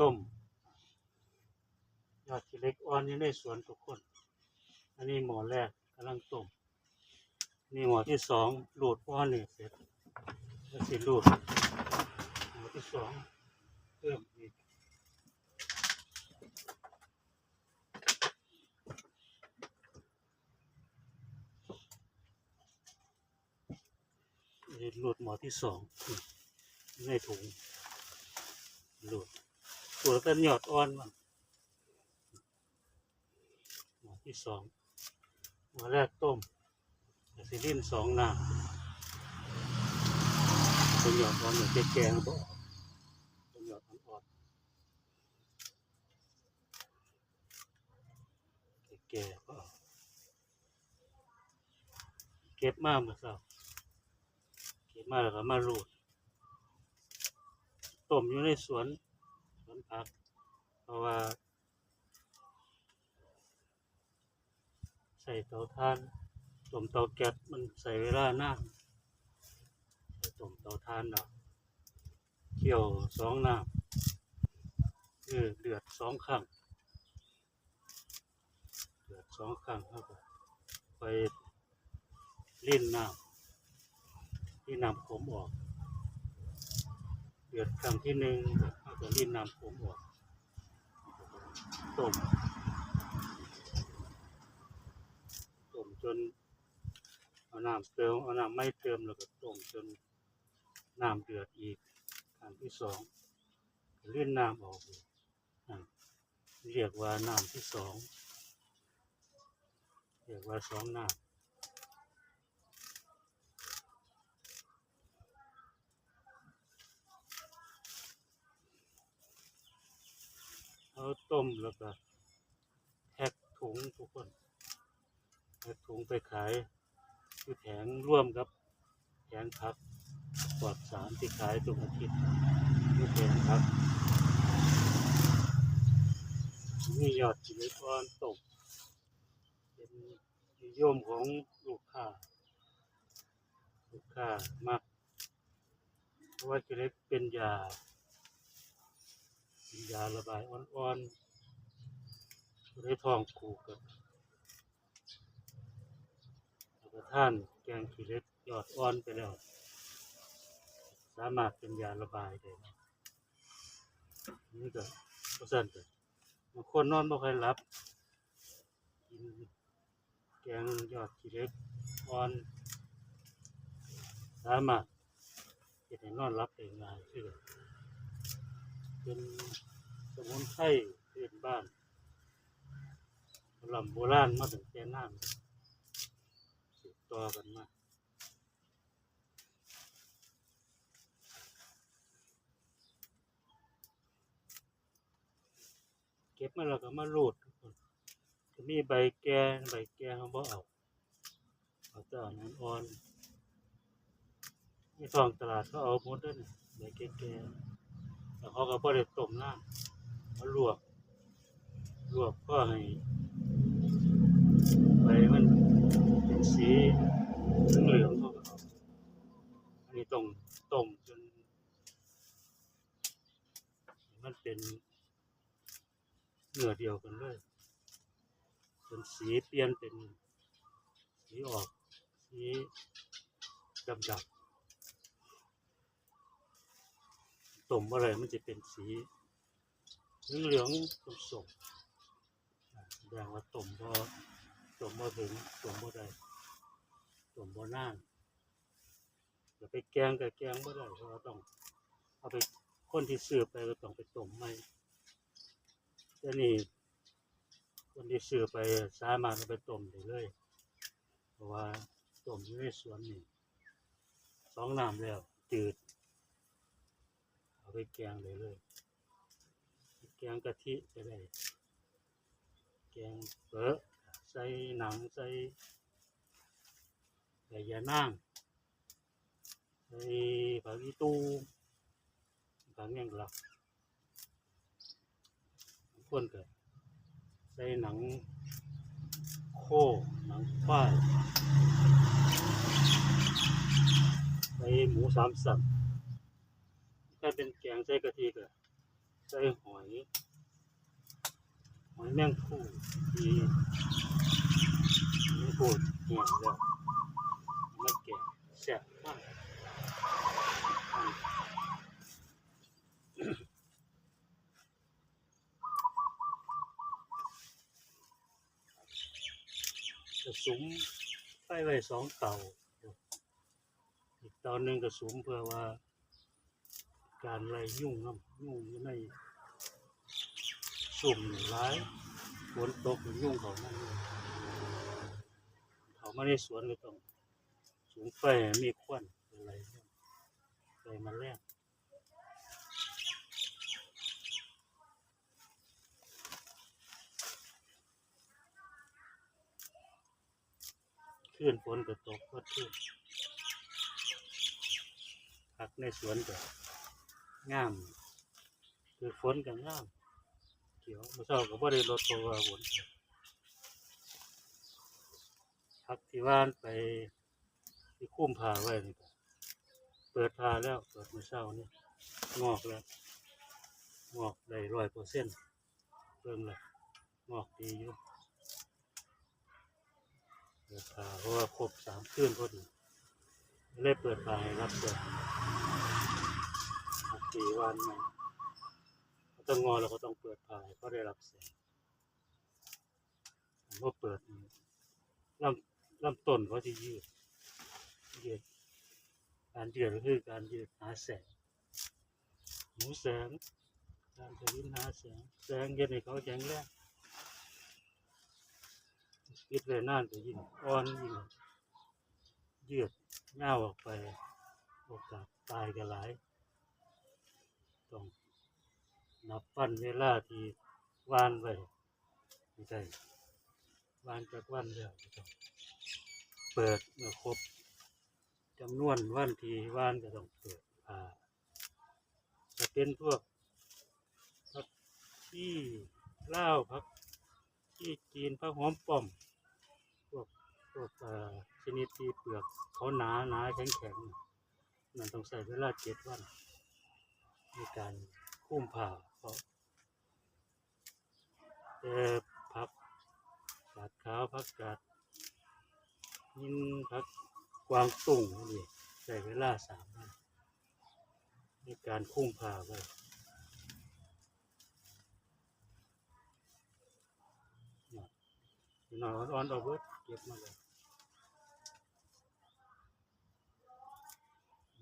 ต้ม ยอดขี้เล็กอ่อนอยู่ในสวนทุกคน อันนี้หมอแรกกำลังต้ม นี่หมอที่สองหลูดอ่อนนี่เสร็จแล้วสิหลูดหมอที่สองเพิ่มอีกนี่หลูดหมอที่สองในถุงหลูด ตัวแล้วก็หยอดอ่อนมันหมอที่สองหมอแรกต้มแต่สิลิ้นสองหน้าเป็นหยอดอ่อนเหมือนแกงๆบ่เป็นหยอดอ่อนๆแก่ๆก็เอาก็บมาเมื่อเช้าเก็บมาแล้วก็มารูดต้มอยู่ในสวน วนผัก เพราะว่า ใส่เตาถ่านต้มเตาแก๊สมันใส่เวลานานใส่ต้มเตาถ่านเนาะเคี่ยวสองน้ำคือเดือดสองครั้งเดือดสองครั้งแล้วก็ไปลิ้นน้ำที่น้ำขมออก เดือดครั้งที่หนึ่งแล้วก็ลิ้นน้ำขมออกต้มต้มจนเอาน้ำเติมเอาน้ำไม่เติมแล้วก็ต้มจนน้ำเดือดอีกครั้งที่สองเลื่อนน้ำออกอีกอะเรียกว่าน้ำที่สองเรียกว่าสองน้ำ เอาต้มแล้วก็แพ็คถุงทุกคนแพ็คถุงไปขายคือแผงร่วมกับแผงพักปลอดสารที่ขายทุกอาทิตย์คือแผงพักมียอดจิลิกรตกเป็นนิยมของลูกค้าลูกค้ามากเพราะว่าจิลิเป็นยา เป็นยาระบายอ่อนๆได้ทองผูกกับรับประทานแกงขี้เล็กยอดอ่อนไปแล้ว สามารถเป็นยาระบายได้นี่ก็ก็สั่นไปบางคนนอนบ่ค่อยหลับกินแกงยอดขี้เล็กอ่อน สามารถเฮ็ดให้นอนหลับได้ง่ายคือกัน เป็นสมุนไพรพื้นบ้านลำโบราณมาตั้งแต่นานสืบต่อกันมาเก็บมาแล้วก็มารูดทุกคนจะมีใบแกงใบแกงเขาบ่เอาเอาแต่อันนั้นอ่อนในท้องตลาดเขาเอาหมดเลยใบแกง แกงแล้วเขาก็บ่ได้ต้มน้ำเขาลวกลวกเพื่อให้ใบมันเป็นสีเหลืองเขาก็อันนี้ต้องต้มจน มันเป็นเนื้อเดียวกันเลยจนสีเปลี่ยนเป็นสีออกสีดำดำ ต้มอะไรมันจะเป็นสีเหลืองๆส้มๆอ่าแสดงว่าต้มพอต้มพอถึงต้มพอได้ต้มบ่นานอย่าไปแกงกับแกงบ่ได้เพราะว่าต้องเอาไปคนที่ซื้อไปก็ต้องไปต้มใหม่แต่นี่คนที่ซื้อไปสามารถเอาไปต้มได้เลย เพราะว่าต้มอยู่ในสวนนี่สองน้ำแล้วจืด เอาไปแกงได้เลย แกงกะทิก็ได้ แกงเปอะใส่หนังใส่ใส่ยานั่งใส่ผักอีตูผักแง่งหลักบางคนก็ใส่หนังโคหนังควายใส่หมูสามสับ ถ้าเป็นแกงใส่กะทิก็ใส่หอยหอยแมงคู่ที่ไม่พูดแห้งแล้วมาแกะแซ่บมากจะสุมไฟไว้สองเต่า อีกเตาหนึ่งก็สุมเพื่อว่า การไล่ยุ่งน้ำยุ่งอยู่ในสุ่มร้ายฝนตกยุ่งเขานั่นเขามาในสวนก็ต้องสูงไฟมีควันอะไรไฟมันแรงขึ้นฝนก็ตกก็ขึ้นผักในสวนก็ งามคือฝนกับงามเขียวเมื่อเช้าก็บ่ได้ลดเพราะว่าฝนพักที่ว่านไปที่คุ้มผ้าไว้นี่เปิดผ้าแล้วเปิดเมื่อเช้านี่งอกแล้วงอกได้ร้อยเปอร์เซ็นต์เบิ่งและงอกดีอยู่เปิดผ้าเพราะว่าครบสามคืนพอดีเลยเปิดผ้าให้รับแสง สี่วันม่เขาต้องงอแล้วก็ต้องเปิดผ่าให้เขาได้รับแสงผมก็เปิดนี่ลำลำต้นเขาที่ยืดยืดการยืดก็คือการยืดหาแสงหมูแสงการจะยืดหาแสงแสงเย็นให้เขาแข็งแรงคิดเลยน่านก็ยิ่งอ่อนยิ่งยืดเงาออกไปโอกาสตายก็หลาย ต้องนับวันเวลาที่วานไว้ไม่ใช่วานจากวันแล้วก็ต้องเปิดเมื่อครบจำนวนวันที่วานก็ต้องเปิดอ่าจะเป็นพวกพักที่เล่าพักที่จีนพักหอมป้อมพวกพวกอ่าชนิดที่เปลือกเขาหนาหนาแข็งแข็งๆมันต้องใส่เวลาเจ็ดวัน ในการคุ้มผ่าเพราะพักกาดขาวพักกาดยินพักกวางตุ้งนี่ใช้เวลาสามวันในการคุ้มผ่าไว้น่ะหน่อยอ่อนๆเอาเบิร์ดเก็บมาเลย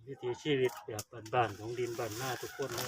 วิถีชีวิตแบบบ้านๆของดินบ้านหน้าทุกคนเล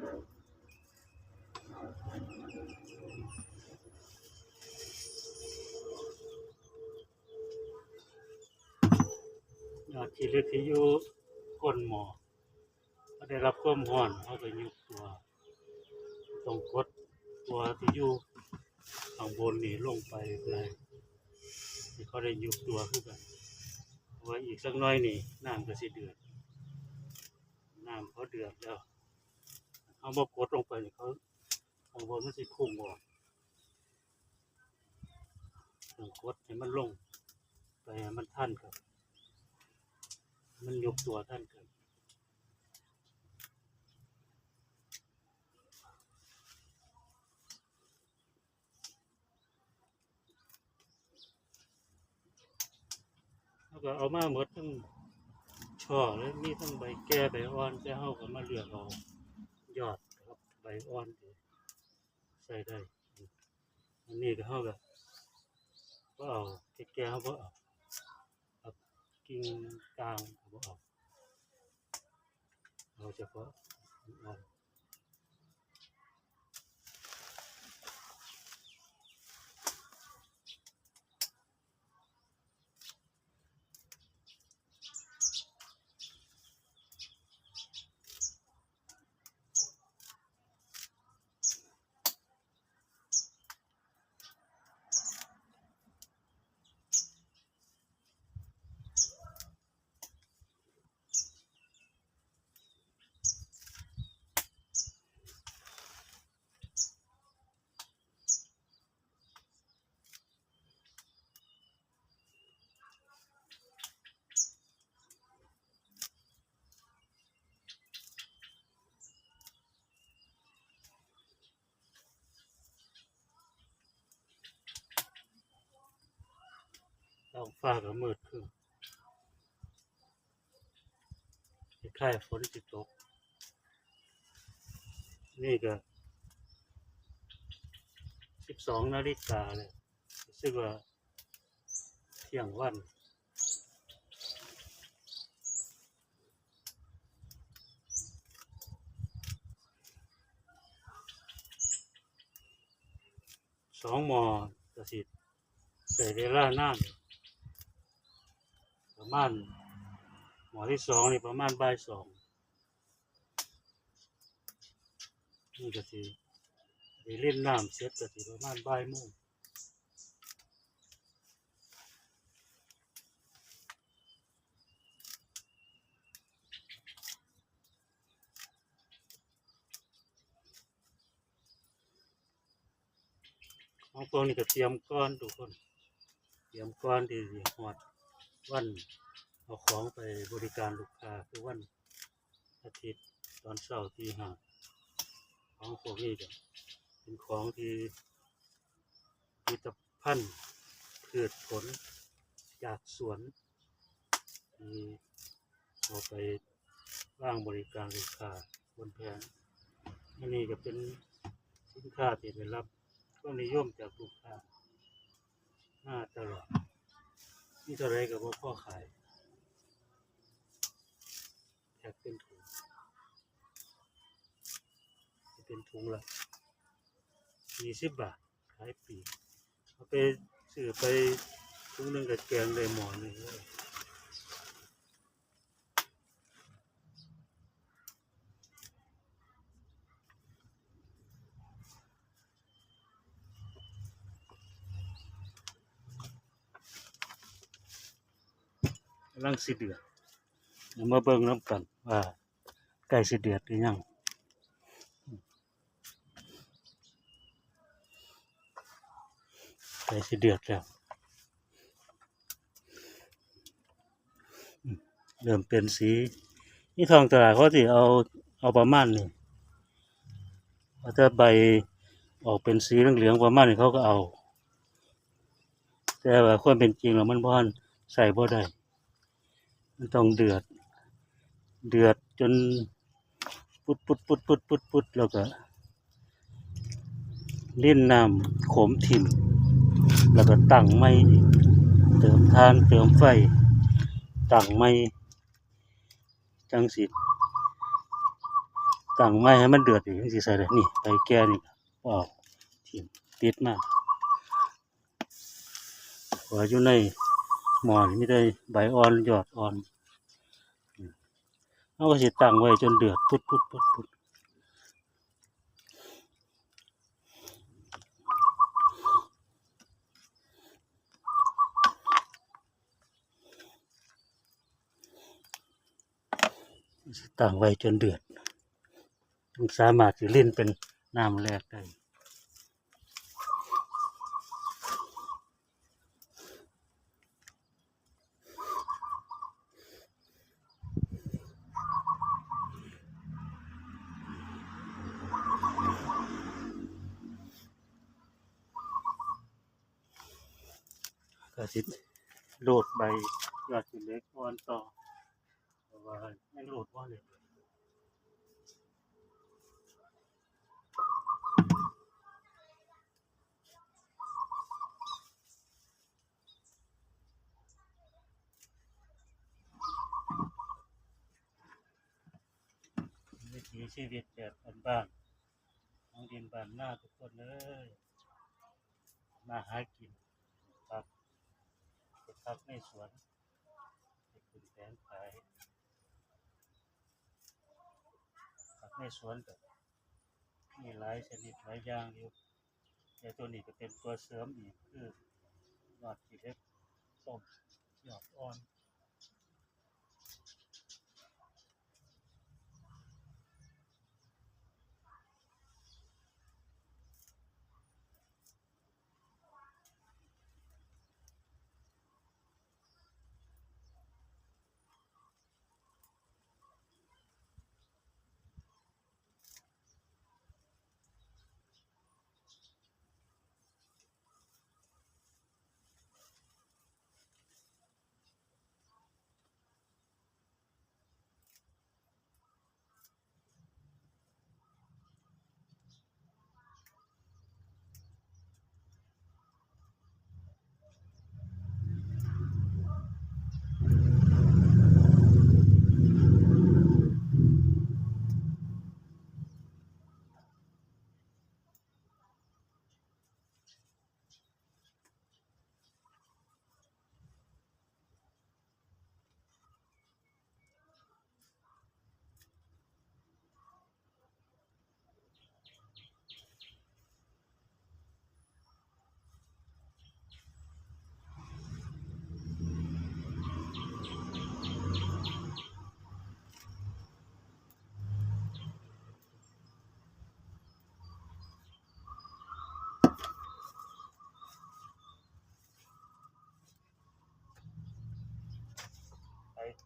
ยอดที่ลึกที่อยู่ก้นหมอก็ได้รับความร้อนเขาก็ยุบตัวต้องกดตัวที่อยู่ข้างบนนี่ลงไปเลยเขาได้ยุบตัวขึ้นกันเพราะไว้อีกสักน้อยนี่น้ำก็สิเดือดน้ำเขาเดือดแล้ว เอามากดลงไปเขาข้างบนมันสิพุ่งออกต้องกดให้มันลงไปมันท่านครับ มันยกตัวท่านครับแล้วก็เอามาหมดทั้งช่อแล้วมีทั้งใบแก่ใบอ่อนจะเฮาก็มาเลือกเอา อ่อนใส่ได้ อันนี้ก็เท่ากับก็เอาแก่ๆเขาก็เอาเอากิ่งกลางเขาก็เอาเอาเฉพาะอ่อน ท้องฟ้าก็มืดครึ่งคล้ายฝนสิตก นี่ก็สิบสองนาฬิกาเลยรู้สึกว่าเที่ยงวันสองมอกระสิใส่เวลาหนาน ประมาณหมอที่สองนี่ประมาณบ่ายสองนี่ก็สิได้เล่นน้ำเสร็จก็สิประมาณบ่ายโมงของตัวนี้ก็เตรียมก้อนทุกคน เตรียมก้อนที่สิฮอด วันเอาของไปบริการลูกค้าคือวันอาทิตย์ตอนเช้าตีห้าของพวกนี้จะเป็นของที่ผลิตภัณฑ์พืชผลจากสวนที่เอาไปว่างบริการลูกค้าบนแผงอันนี้ก็เป็นสินค้าที่ได้รับความนิยมจากลูกค้ามาตลอด นี่เท่าไรกับว่าพ่อขายแพ็คเป็นถุงเป็นถุงละยี่สิบบาทขายปีเอาไปซื้อไปถุงหนึ่งกับแกงได้หมอนึงเลย ลังสิเดือดมาเบิ่งน้ำกันว่าใกล้สิเดือดหรือยังใกล้สิเดือดแล้วเริ่มเป็นสีนี่ทองตลาดเขาสิเอาเอาประมาณนี่ถ้าใบออกเป็นสีเหลืองๆประมาณนี้เขาก็เอา แต่ว่าความเป็นจริงแล้วมันบ่ทันใส่บ่ได้ ต้องเดือด เดือดจนปุดปุดปุดปุดปุดปุดแล้วก็เล่นน้ำโขมถิ่ม แล้วก็ตั้งไม้เติมทานเติมไฟตั้งไม้จังสิตั้งไม้ให้มันเดือดอีกจังสิใส่ได้นี่ไปแก่นี่ออกถิ่มติดมากว่าอยู่ใน หมอนไม่ได้ใบอ่อนหยอดอ่อนเอาก็สีตั้งไว้จนเดือดพุดพุดพุดพุดตั้งไว้จนเดือดสามารถจะเล่นเป็นน้ำแรกได้ ก็สิโหลดใบยอดสิเล็กอ่อนต่อว่าไม่โหลดว่าเลยวิถีชีวิตแบบบ้านๆของดินบ้านหน้าทุกคนเลย มาหากิน พักในสวนไปขึ้นแสนขายผักในสวนแบบมีหลายชนิดหลายอย่างอยู่แต่ตัวนี้ก็เป็นตัวเสริมอีกคือยอดกีเล็กต้มยอดอ่อน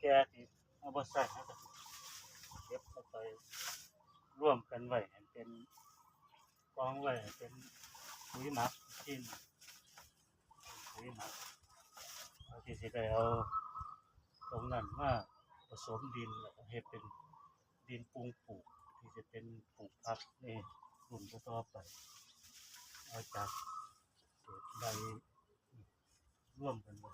แก่ที่เอาบใส่ให้กับเก็บเข้าไปร่วมกันไว้ให้เป็นกองไว้ให้เป็นปุ๋ยหมักชิ้นปุ๋ยหมักเราที่สิได้เอาตรงนั้นมาผสมดินแล้วก็เฮ็ดเป็นดินปรุงปลูกที่จะเป็นปลูกผักในรุ่นต่อไปเอาจากเศษใบร่วมกันไว้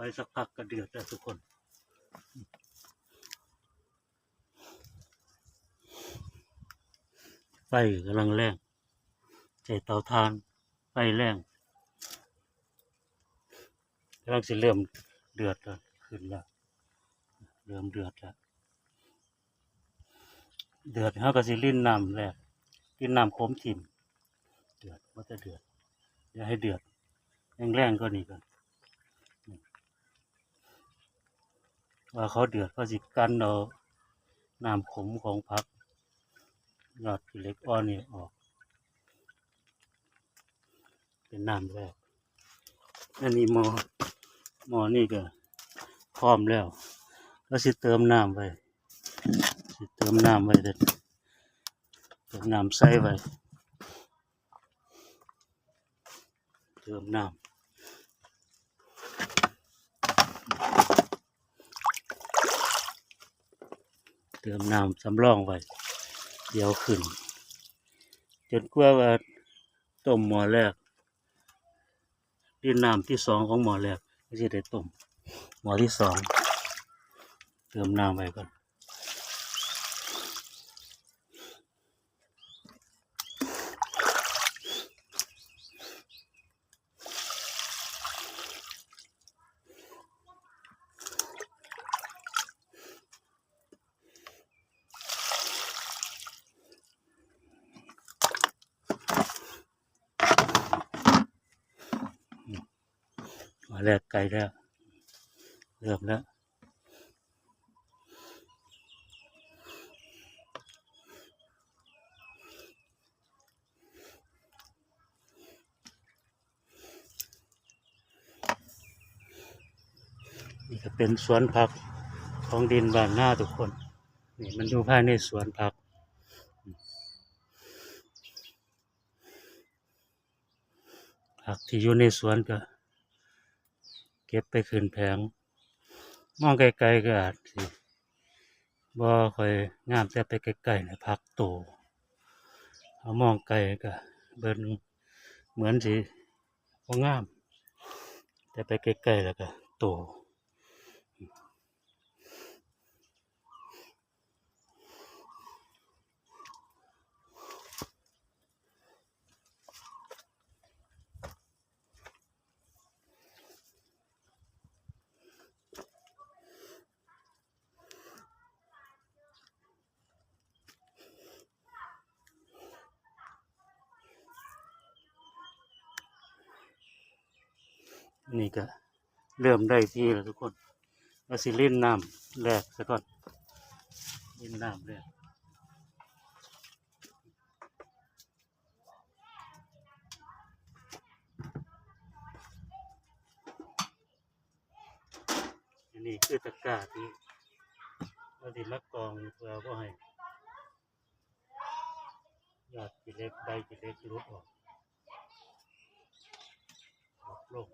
ล่อยสักพักก็เดือดแล้วทุกคนไฟกำลังแรงใช้เตาถ่านไฟแรงกำลังจะเริ่มเดือดแล้วขึ้นแล้วเริ่มเดือดแล้วเดือดเขาก็สิลิ้นน้ำแรกลิ้นน้ำโคมทิมเดือดว่าจะเดือดอย่าให้เดือดแรงๆก็นี่ก่อน ว่าเขาเดือดเขาสิกันเอาน้ำขมของผักยอดอีเล็กอ่อนนี่ออก เป็นน้ำแรกอันนี้หมอหมอนี่ก็พร้อมแล้วก็สิเติมน้ำไปสิเติมน้ำไปเด็ดเติมน้ำใส่ไว้เติมน้ำ เติมน้ำสำรองไว้ เดี๋ยวขึ้น จนกว่าว่าต้มหม้อแรกดินน้ำที่สองของหม้อแรกก็จะได้ต้มหม้อที่สองเติมน้ำไปก่อน แรกไกลแล้ว เริ่มแล้วนี่ก็เป็นสวนผักของดินบ้านหน้าทุกคน นี่มันอยู่ภายในสวนผักผักที่อยู่ในสวนก็ เก็บไปขึ้นแผง มองไกลๆก็อาจสิบ่ค่อยงามแต่ไปไกลๆในพักโตเอามองไกลก็เบิ่นเหมือนสิบ่งาม แต่ไปไกลๆแล้วก็โต นี่ก็เริ่มได้ที่แล้วทุกคนเราสิเล่นน้ำแรกซะก่อนเล่นน้ำแรกอันนี้คือตะกร้าที่เราติมักกองเพื่อว่าให้ยอดกิเล็กใบกิเล็กรุดออกออกลง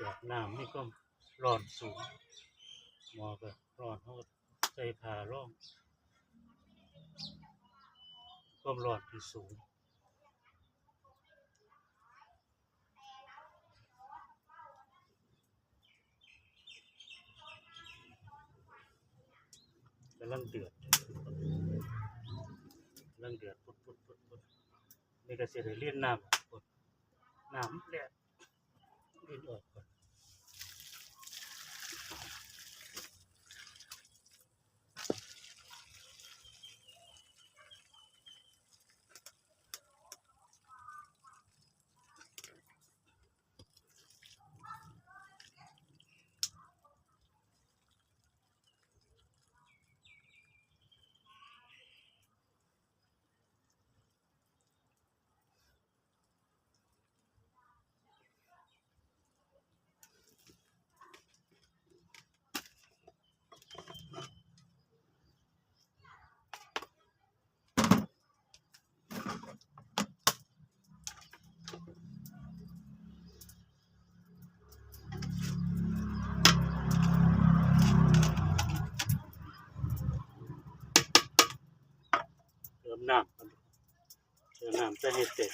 จากน้ำนี่ก็ร้อนสูงหมอก็ร้อนเขาใส่ผ้าร่องความร้อนที่สูงกำลังเดือดกำลังเดือดปุดปุดปุดปุดนี่ก็จะได้เลียนน้ำกดน้ำแหละ เลียนออก น้ำจะเห็ดเต็ม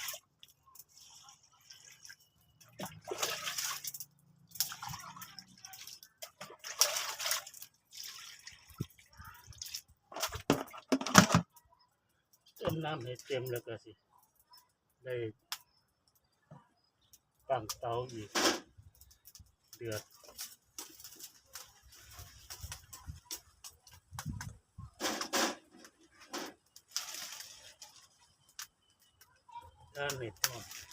น้ำเห็ดเต็มแล้วก็สิ ได้ตั้งเตาอีก เดือด ด้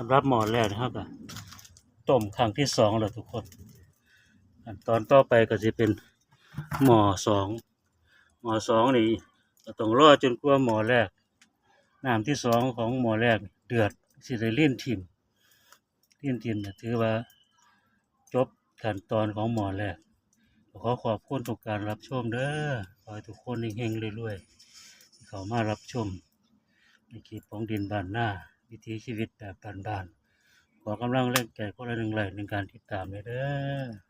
สำหรับหมอแรกนะครับต้มครั้งที่สองแล้วทุกคนขั้นตอนต่อไปก็จะเป็นหมอสองหมอสองนี่ก็ต้องรอจนกว่าหมอแรกน้ำที่สองของหมอแรกเดือดสิได้เลี่ยนทิมเลี่ยนทิมนะถือว่าจบขั้นตอนของหมอแรกขอขอบคุณทุกการรับชมเด้อขอให้ทุกคนเฮงๆรวยๆเขามารับชมในคลิปของดินบ้านหน้า วิถีชีวิตแบบบ้านๆขอกำลังแรงใจคนละหนึ่งแรงในการติดตามเลยเด้อ